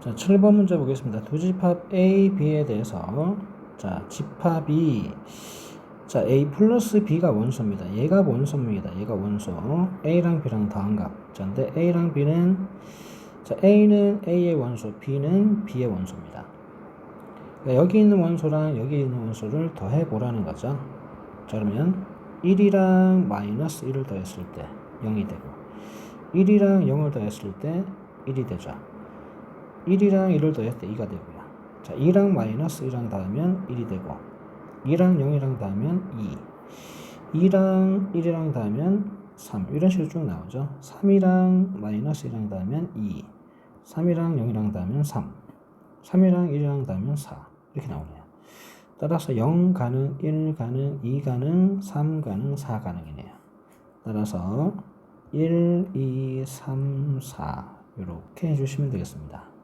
자, 7번 문제 보겠습니다. 두 집합 A, B에 대해서 자, 집합이 자, A 플러스 B가 원소입니다. 얘가 원소입니다. 얘가 원소. A랑 B랑 더한 값. 자, 근데 A랑 B는 자, A는 A의 원소, B는 B의 원소입니다. 그러니까 여기 있는 원소랑 여기 있는 원소를 더해 보라는 거죠. 자, 그러면 1이랑 마이너스 1을 더했을 때 0이 되고 1이랑 0을 더했을 때 1이 되죠. 1이랑 1을 더했을 때 2가 되고요. 자, 2랑 마이너스 1이랑 더하면 1이 되고 2랑 0이랑 더하면 2 2랑 1이랑 더하면 3 이런 식으로 쭉 나오죠. 3이랑 마이너스 1이랑 더하면 2 3이랑 0이랑 더하면 3 3이랑 1이랑 더하면 4 이렇게 나오네요. 따라서 0 가능, 1 가능, 2 가능, 3 가능, 4 가능이네요. 따라서 1, 2, 3, 4 이렇게 해주시면 되겠습니다.